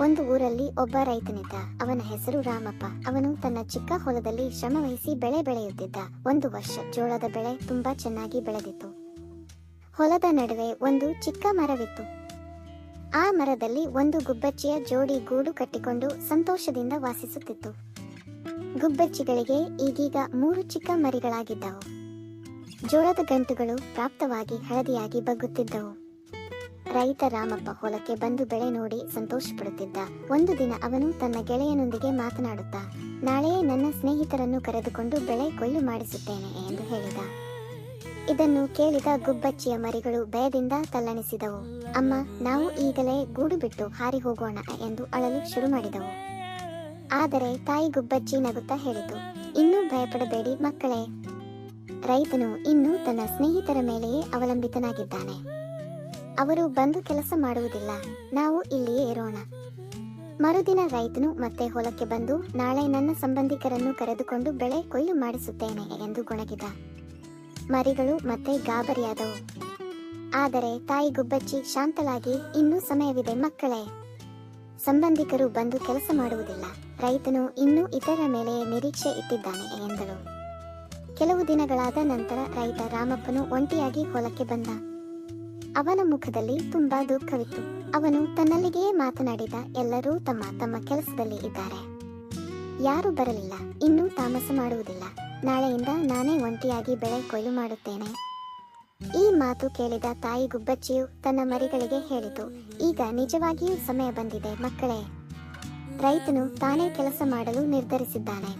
ಒಂದು ಊರಲ್ಲಿ ಒಬ್ಬ ರೈತನಿದ್ದ. ಅವನ ಹೆಸರು ರಾಮಪ್ಪ. ಅವನು ತನ್ನ ಚಿಕ್ಕ ಹೊಲದಲ್ಲಿ ಶ್ರಮವಹಿಸಿ ಬೆಳೆ ಬೆಳೆಯುತ್ತಿದ್ದ. ಒಂದು ವರ್ಷ ಜೋಳದ ಬೆಳೆ ತುಂಬಾ ಚೆನ್ನಾಗಿ ಬೆಳೆದಿತ್ತು. ಹೊಲದ ನಡುವೆ ಒಂದು ಚಿಕ್ಕ ಮರವಿತ್ತು. ಆ ಮರದಲ್ಲಿ ಒಂದು ಗುಬ್ಬಚ್ಚಿಯ ಜೋಡಿ ಗೂಡು ಕಟ್ಟಿಕೊಂಡು ಸಂತೋಷದಿಂದ ವಾಸಿಸುತ್ತಿತ್ತು. ಗುಬ್ಬಚ್ಚಿಗಳಿಗೆ ಈಗೀಗ ಮೂರು ಚಿಕ್ಕ ಮರಿಗಳಾಗಿದ್ದವು. ಜೋಳದ ಗಂಟುಗಳು ಪ್ರಾಪ್ತವಾಗಿ ಹಳದಿಯಾಗಿ ಬಗ್ಗುತ್ತಿದ್ದವು. ರೈತ ರಾಮಪ್ಪ ಹೊಲಕ್ಕೆ ಬಂದು ಬೆಳೆ ನೋಡಿ ಸಂತೋಷ ಪಡುತ್ತಿದ್ದ ಒಂದು ದಿನ ಅವನು ತನ್ನ ಗೆಳೆಯನೊಂದಿಗೆ ಮಾತನಾಡುತ್ತಾ ನಾಳೆಯೇ ನನ್ನ ಸ್ನೇಹಿತರನ್ನು ಕರೆದುಕೊಂಡು ಬೆಳೆ ಕೊಯ್ಲು ಮಾಡಿಸುತ್ತೇನೆ ಎಂದು ಹೇಳಿದ. ಇದನ್ನು ಕೇಳಿದ ಗುಬ್ಬಚ್ಚಿಯ ಮರಿಗಳು ಭಯದಿಂದ ತಲ್ಲಣಿಸಿದವು. ಅಮ್ಮ, ನಾವು ಈಗಲೇ ಗೂಡು ಬಿಟ್ಟು ಹಾರಿ ಹೋಗೋಣ ಎಂದು ಅಳಲು ಶುರು ಮಾಡಿದವು. ಆದರೆ ತಾಯಿ ಗುಬ್ಬಚ್ಚಿ ನಗುತ್ತಾ ಹೇಳಿತು, ಇನ್ನೂ ಭಯಪಡಬೇಡಿ ಮಕ್ಕಳೇ. ರೈತನು ಇನ್ನೂ ತನ್ನ ಸ್ನೇಹಿತರ ಮೇಲೆಯೇ ಅವಲಂಬಿತನಾಗಿದ್ದಾನೆ. ಅವರು ಬಂದು ಕೆಲಸ ಮಾಡುವುದಿಲ್ಲ. ನಾವು ಇಲ್ಲಿಯೇ ಇರೋಣ. ಮರುದಿನ ರೈತನು ಮತ್ತೆ ಹೊಲಕ್ಕೆ ಬಂದು, ನಾಳೆ ನನ್ನ ಸಂಬಂಧಿಕರನ್ನು ಕರೆದುಕೊಂಡು ಬೆಳೆ ಕೊಯ್ಲು ಮಾಡಿಸುತ್ತೇನೆ ಎಂದು ಗೊಣಗಿದ. ಮರಿಗಳು ಮತ್ತೆ ಗಾಬರಿಯಾದವು. ಆದರೆ ತಾಯಿ ಗುಬ್ಬಚ್ಚಿ ಶಾಂತಲಾಗಿ ಇನ್ನೂ ಸಮಯವಿದೆ ಮಕ್ಕಳೇ. ಸಂಬಂಧಿಕರು ಬಂದು ಕೆಲಸ ಮಾಡುವುದಿಲ್ಲ. ರೈತನು ಇನ್ನೂ ಇತರ ಮೇಲೆ ನಿರೀಕ್ಷೆ ಇಟ್ಟಿದ್ದಾನೆ ಎಂದಳು. ಕೆಲವು ದಿನಗಳಾದ ನಂತರ ರೈತ ರಾಮಪ್ಪನು ಒಂಟಿಯಾಗಿ ಹೊಲಕ್ಕೆ ಬಂದ. ಅವನ ಮುಖದಲ್ಲಿ ತುಂಬಾ ದುಃಖವಿತ್ತು. ಅವನು ತನ್ನಲ್ಲಿಗೆಯೇ ಮಾತನಾಡಿದ ಎಲ್ಲರೂ ತಮ್ಮ ತಮ್ಮ ಕೆಲಸದಲ್ಲಿ ಇದ್ದಾರೆ. ಯಾರು ಬರಲಿಲ್ಲ. ಇನ್ನೂ ತಾಮಸ ಮಾಡುವುದಿಲ್ಲ. ನಾಳೆಯಿಂದ ನಾನೇ ಒಂಟಿಯಾಗಿ ಬೆಳೆ ಕೊಯ್ಲು ಮಾಡುತ್ತೇನೆ. ಈ ಮಾತು ಕೇಳಿದ ತಾಯಿ ಗುಬ್ಬಚ್ಚಿಯು ತನ್ನ ಮರಿಗಳಿಗೆ ಹೇಳಿತು, ಈಗ ನಿಜವಾಗಿಯೂ ಸಮಯ ಬಂದಿದೆ ಮಕ್ಕಳೇ. ರೈತನು ತಾನೇ ಕೆಲಸ ಮಾಡಲು ನಿರ್ಧರಿಸಿದ್ದಾನೆ.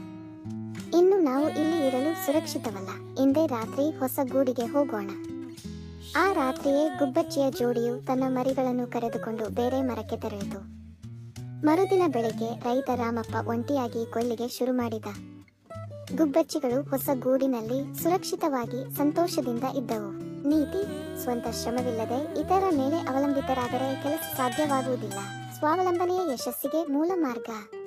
ಇನ್ನು ನಾವು ಇಲ್ಲಿ ಇರಲು ಸುರಕ್ಷಿತವಲ್ಲ. ಇಂದೇ ರಾತ್ರಿ ಹೊಸ ಗೂಡಿಗೆ ಹೋಗೋಣ. ಆ ರಾತ್ರಿಯೇ ಗುಬ್ಬಚ್ಚಿಯ ಜೋಡಿಯು ತನ್ನ ಮರಿಗಳನ್ನು ಕರೆದುಕೊಂಡು ಬೇರೆ ಮರಕ್ಕೆ ತೆರಳಿತು. ಮರುದಿನ ಬೆಳಿಗ್ಗೆ ರೈತ ರಾಮಪ್ಪ ಒಂಟಿಯಾಗಿ ಕೊಲ್ಲಿಗೆ ಶುರು ಮಾಡಿದ. ಗುಬ್ಬಚ್ಚಿಗಳು ಹೊಸ ಗೂಡಿನಲ್ಲಿ ಸುರಕ್ಷಿತವಾಗಿ ಸಂತೋಷದಿಂದ ಇದ್ದವು. ನೀತಿ, ಸ್ವಂತ ಶ್ರಮವಿಲ್ಲದೆ ಇತರ ಮೇಲೆ ಅವಲಂಬಿತರಾದರೆ ಕೆಲಸ ಸಾಧ್ಯವಾಗುವುದಿಲ್ಲ. ಸ್ವಾವಲಂಬನೆಯ ಯಶಸ್ಸಿಗೆ ಮೂಲ ಮಾರ್ಗ.